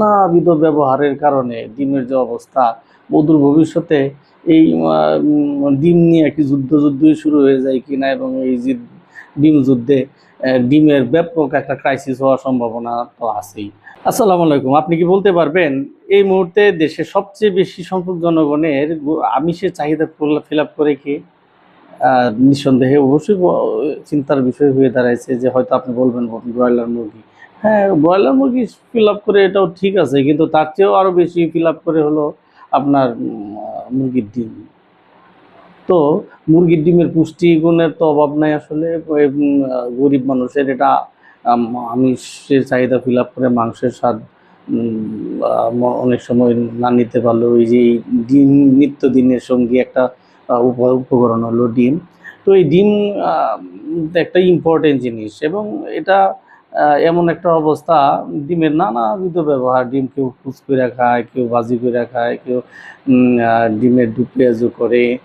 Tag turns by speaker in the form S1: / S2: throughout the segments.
S1: নানাবিধ ব্যবহারের কারণে ডিমের যে অবস্থা অদূর ভবিষ্যতে এই ডিম নিয়ে একটি যুদ্ধ যুদ্ধই শুরু হয়ে যায় কিনা এবং এই যে ডিম যুদ্ধে ডিমের ব্যাপক একটা ক্রাইসিস হওয়ার সম্ভাবনা তো আছেই। আসসালামু আলাইকুম, আপনি কি বলতে পারবেন? এই মুহূর্তে দেশে সবচেয়ে বেশি সংখ্যক জনগণের আমিষের চাহিদা ফিল আপ করে কি? নিঃসন্দেহে অবশ্যই চিন্তার বিষয় হয়ে দাঁড়াইছে যে হয়তো আপনি বলবেন ব্রয়লার মুরগি। হ্যাঁ ব্রয়লার মুরগি ফিল করে এটাও ঠিক আছে, কিন্তু তার চেয়েও আরও বেশি ফিল করে হলো আপনার মুরগির ডিম। তো মুরগির ডিমের পুষ্টি গুণের তো অভাব নাই আসলে গরিব মানুষের এটা আমিষের চাহিদা ফিল করে মাংসের স্বাদ অনেক সময় না নিতে পারল ওই যে এই ডিম নিত্যদিনের সঙ্গী একটা উপকরণ হলো ডিম। তো এই ডিম একটা ইম্পর্টেন্ট জিনিস এবং এটা এমন একটা অবস্থা, ডিমের নানাবিধ ব্যবহার, ডিম কেউ কুচ করে খায়, কেউ ভাজি করে খায়, কেউ ডিমের দু পেঁয়াজও করে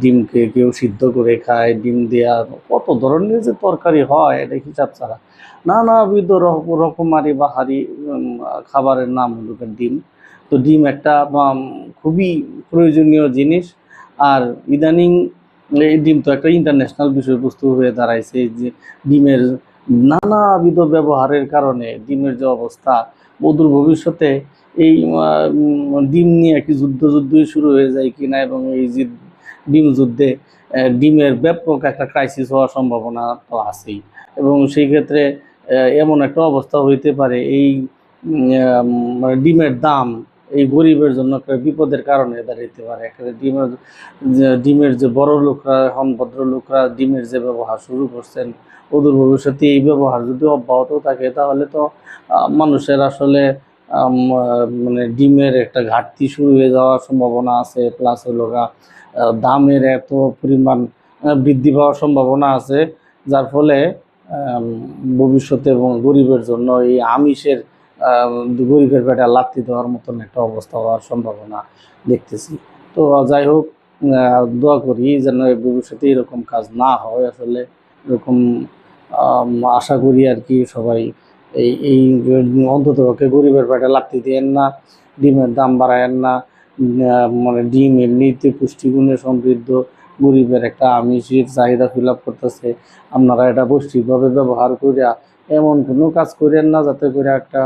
S1: ডিমকে কেউ সিদ্ধ করে খায়, ডিম দেয়া কত ধরনের যে তরকারি হয়, এটা হিসাব ছাড়া। নানাবিধ রক- রকমারি বাহারি খাবারের নাম হলো ডিম। তো ডিম একটা খুবই প্রয়োজনীয় জিনিস। আর ইদানিং এই ডিম তো একটা ইন্টারন্যাশনাল বিষয়বস্তু হয়ে দাঁড়াইছে যে ডিমের নানাবিধ ব্যবহারের কারণে ডিমের যে অবস্থা অদূর ভবিষ্যতে এই ডিম নিয়ে একটি যুদ্ধ যুদ্ধই শুরু হয়ে যায় কিনা এবং এই যে ডিম যুদ্ধে ডিমের ব্যাপক একটা ক্রাইসিস হওয়ার সম্ভাবনা তো আছেই। এবং সেই ক্ষেত্রে এমন একটা অবস্থা হইতে পারে, এই মানে ডিমের দাম এই গরিবের জন্য একটা বিপদের কারণে দাঁড়াইতে পারে। একটা ডিমের ডিমের যে বড় লোকরা হন ভদ্রলোকরা ডিমের যে ব্যবহার শুরু করছেন অদূর ভবিষ্যতে এই ব্যবহার যদি অব্যাহত থাকে তাহলে তো মানুষের আসলে মানে ডিমের একটা ঘাটতি শুরু হয়ে যাওয়ার সম্ভাবনা আছে। প্লাস হলো দামের এত পরিমাণ বৃদ্ধি পাওয়ার সম্ভাবনা আছে। যার ফলে ভবিষ্যতে এবং গরিবের জন্য এই আমিষের আম, গরিবের পেটে লাত্তি দেওয়ার মতন একটা অবস্থা হওয়ার সম্ভাবনা দেখতেছি। তো যাই হোক দোয়া করি যেন ভবিষ্যতে এরকম কাজ না হয় আসলে। এরকম আশা করি আর কি সবাই এই এই অন্তত পক্ষে গরিবের পেটে লাত্তি দিয়েন না, ডিমের দাম বাড়ায়েন না মানে ডিম এমনিতে পুষ্টিগুণে সমৃদ্ধ গরিবের একটা আমিষের চাহিদা ফিল আপ করতেছে। আপনারা এটা পৌষ্টিকভাবে ব্যবহার করিয়া এমন কোনো কাজ করেন না, যাতে করে একটা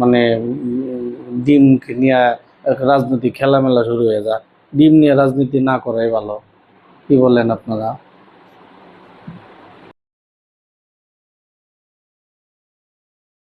S1: মানে ডিম নিয়ে রাজনীতি খেলামেলা শুরু হয়ে যায়। ডিম নিয়ে রাজনীতি না করাই ভালো। কি বলেন আপনারা?